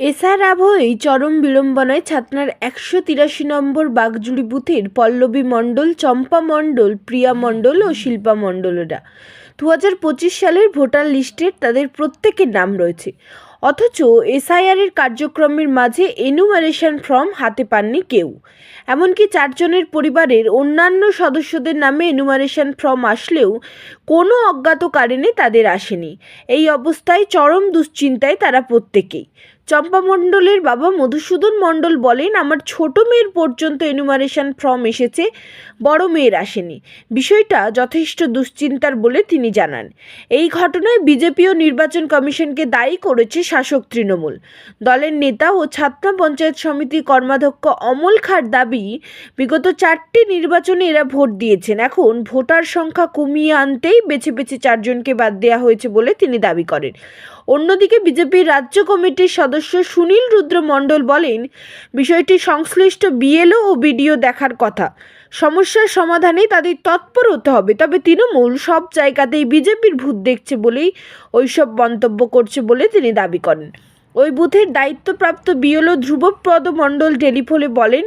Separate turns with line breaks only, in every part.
SR আবহেই চরম বিড়ম্বনায় ছাতনার একশো তিরাশি নম্বর বাগজুড়ি বুথের পল্লবী মণ্ডল, চম্পা মণ্ডল, প্রিয়া মণ্ডল ও শিল্পা মণ্ডলরা। দু হাজার পঁচিশ সালের ভোটার লিস্টের তাদের প্রত্যেকের নাম রয়েছে। অথচ এসআইআরের কার্যক্রমের মাঝে এনুমারেশন ফর্ম হাতে পাননি কেউ। এমনকি চারজনের পরিবারের অন্যান্য সদস্যদের নামে এনুমারেশন ফর্ম আসলেও কোনো অজ্ঞাত কারণে তাদের আসেনি। এই অবস্থায় চরম দুশ্চিন্তায় তারা প্রত্যেকেই। চম্পা মণ্ডলের বাবা মধুসূদন মণ্ডল বলেন, আমার ছোট মেয়ের পর্যন্ত এনুমারেশন ফর্ম এসেছে, বড় মেয়ের আসেনি। বিষয়টা যথেষ্ট দুশ্চিন্তার বলে তিনি জানান। এই ঘটনায় বিজেপি ও নির্বাচন কমিশনকে দায়ী করেছে শাসক তৃণমূল। দলের নেতা ও ছাত্রা পঞ্চায়েত সমিতি কর্মাধ্যক্ষ অমল খার দাবি, বিগত চারটি নির্বাচনে এরা ভোট দিয়েছেন। এখন ভোটার সংখ্যা কমিয়ে আনতেই বেছে বেছে চারজনকে বাদ দেওয়া হয়েছে বলে তিনি দাবি করেন। অন্যদিকে বিজেপির রাজ্য কমিটির সদস্য সুনীল রুদ্র মণ্ডল বলেন, বিষয়টি সংশ্লিষ্ট বিএলও ও বিডিও দেখার কথা। সমস্যার সমাধানে তাদের তৎপর হতে হবে, তবে তৃণমূল সব জায়গাতেই বিজেপির ভূত দেখছে বলেই ওইসব মন্তব্য করছে বলে তিনি দাবি করেন। ওই বুথের দায়িত্বপ্রাপ্ত বিএলও ধ্রুবপ্রদ মণ্ডল টেলিফোনে বলেন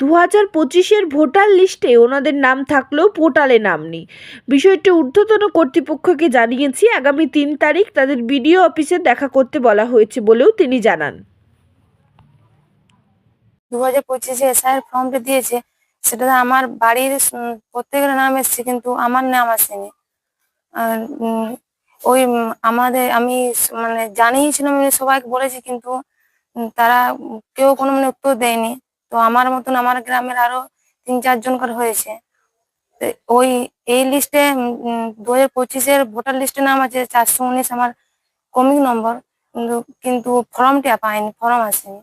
দু হাজার পঁচিশের ভোটার লিস্টে ওনাদের নাম থাকলেও পোর্টালে নাম নেই। বিষয়টি ঊর্ধ্বতন কর্তৃপক্ষকে জানিয়েছি, আগামী তিন তারিখ তাদের বিডিও অফিসে দেখা করতে বলা হয়েছে বলেও তিনি জানান।
দু হাজার পঁচিশে এসআইয়ের ফর্মটা দিয়েছে সেটাতে আমার বাড়ির প্রত্যেকের নাম এসেছে, কিন্তু আমার নাম আসেনি। আর ওই আমাদের, আমি মানে জানিয়েছিলাম সবাইকে বলেছি কিন্তু তারা কেউ কোনো মানে উত্তর দেয়নি। তো আমার মতন আমার গ্রামের আরও তিন চারজন করে হয়েছে। ওই, এই লিস্টে দু হাজার পঁচিশের ভোটার লিস্টে নাম আছে চারশো উনিশ আমার কমিং নম্বর কিন্তু কিন্তু ফর্মটা পাইনি ফর্ম আসেনি।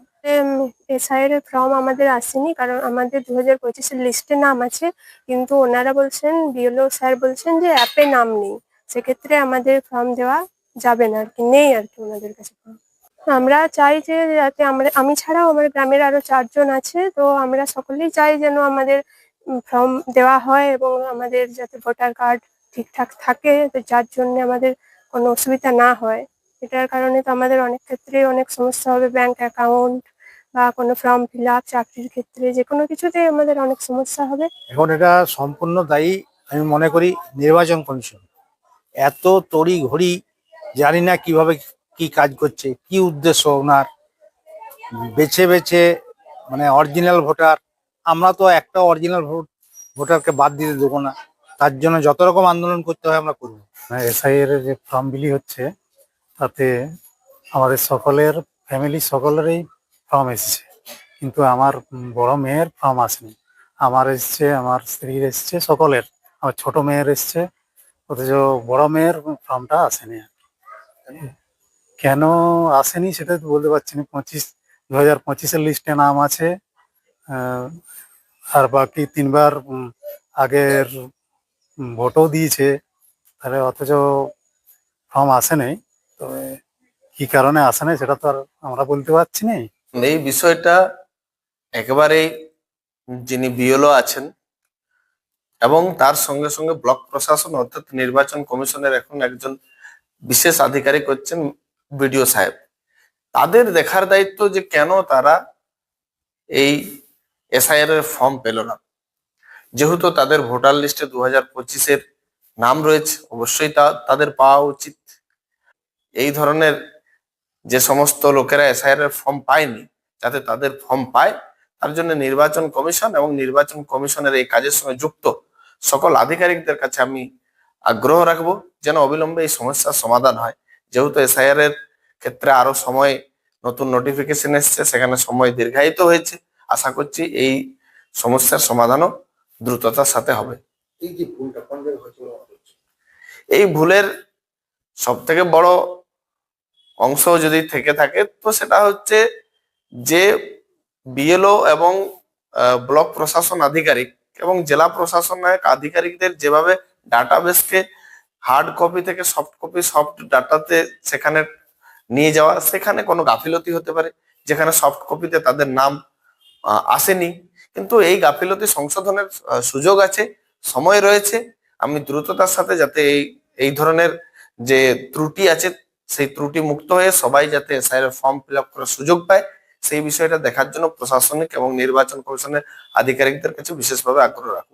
এসআইয়ের ফর্ম আমাদের আসেনি কারণ আমাদের দু হাজার পঁচিশের লিস্টে নাম আছে। কিন্তু ওনারা বলছেন, বিএলও স্যার বলছেন যে অ্যাপে নাম নেই। সেক্ষেত্রে আমাদের ফর্ম দেওয়া যাবে না আর কি নেই আর কি ওনাদের কাছে। আমরা চাই যে যাতে আমরা, আমি ছাড়াও আমার গ্রামের আরও চারজন আছে, তো আমরা সকলেই চাই যেন আমাদের ফর্ম দেওয়া হয় এবং আমাদের যাতে ভোটার কার্ড ঠিকঠাক থাকে, তো যার জন্য আমাদের কোনো অসুবিধা না হয়। এটার কারণে তো আমাদের অনেক ক্ষেত্রে অনেক সমস্যা হবে ব্যাংক অ্যাকাউন্ট বা কোনো ফর্ম ফিল আপ চাকরির ক্ষেত্রে যে কোনো কিছুতে আমাদের অনেক সমস্যা হবে।
এখন এটা সম্পূর্ণ দায়ী, আমি মনে করি, নির্বাচন কমিশন। এত তড়ি ঘড়ি জানি না কীভাবে কি কাজ করছে, কি উদ্দেশ্য ওনার? বেছে বেছে মানে অরিজিনাল ভোটার আমরা তো একটা অরিজিনাল ভোট ভোটারকে বাদ দিতে দেবো না। তার জন্য যত রকম আন্দোলন করতে হয় আমরা করব।
এসআই এর যে ফর্ম বিলি হচ্ছে, তাতে আমাদের সকলের ফ্যামিলি সকলেরই ফর্ম এসেছে। কিন্তু আমার বড় মেয়ের ফর্ম আসেনি। আমার এসছে, আমার স্ত্রীর এসছে, সকলের। আমার ছোট মেয়ের এসছে অথচ বড় মেয়ের ফার্মটা আসেনি আর কেন আসেনি সেটা তো বলতে পারছি না। পঁচিশ দু হাজার পঁচিশের লিস্টে নাম আছে আর বাকি তিনবার আগের ভোটও দিয়েছে। তাহলে অথচ ফর্ম আসে নাই। তবে কি কারণে আসে নাই সেটা তো আর আমরা বলতে পারছি না
এই বিষয়টা একেবারেই যিনি বিএলও আছেন এবং তার সঙ্গে সঙ্গে ব্লক প্রশাসন অর্থাৎ নির্বাচন কমিশনের এখন একজন বিশেষ আধিকারিক হচ্ছেন বিডিও সাহেব। তাদের দেখার দায়িত্ব যে কেন তারা এই এসআইআর এর ফর্ম পেল না। যেহেতু তাদের ভোটার লিস্টে দু হাজার পঁচিশের নাম রয়েছে, অবশ্যই তা তাদের পাওয়া উচিত। এই ধরনের যে সমস্ত লোকেরা এসআইআর এর ফর্ম পায়নি, যাতে তাদের ফর্ম পায়, তার জন্য নির্বাচন কমিশন এবং নির্বাচন কমিশনের এই কাজের সঙ্গে যুক্ত সকল আধিকারিকদের কাছে আমি আগ্রহ রাখব যেন অবিলম্বে এই সমস্যার সমাধান হয়। যেহেতু এসআইআর এর ক্ষেত্রে আরও সময় নতুন নোটিফিকেশন এসছে সেখানে সময় দীর্ঘায়িত হয়েছে। আশা করছি এই সমস্যার সমাধানও দ্রুততার সাথে হবে।
এই
ভুলের সব থেকে বড় অংশ যদি থেকে থাকে তো সেটা হচ্ছে যে বিএলও এবং ব্লক প্রশাসন আধিকারিক এবং জেলা প্রশাসনের আধিকারিকদের যেভাবে ডাটাবেসকে হার্ড কপি থেকে সফট কপি সফট ডাটাতে সেখানে নিয়ে যাওয়া, সেখানে কোনো গাফিলতি হতে পারে, যেখানে সফট কপিতে তাদের নাম আসেনি। কিন্তু এই গাফিলতি সংশোধনের সুযোগ আছে, সময় রয়েছে। আমি দ্রুততার সাথে যাতে এই এই ধরনের যে ত্রুটি আছে, সেই ত্রুটি মুক্ত হয়ে সবাই যাতে এসআইআর ফর্ম ফিল আপ করার সুযোগ পায়। সেই বিষয়টা দেখার জন্য প্রশাসনিক এবং নির্বাচন কমিশনের আধিকারিকদের কাছে বিশেষভাবে আগ্রহ রাখব।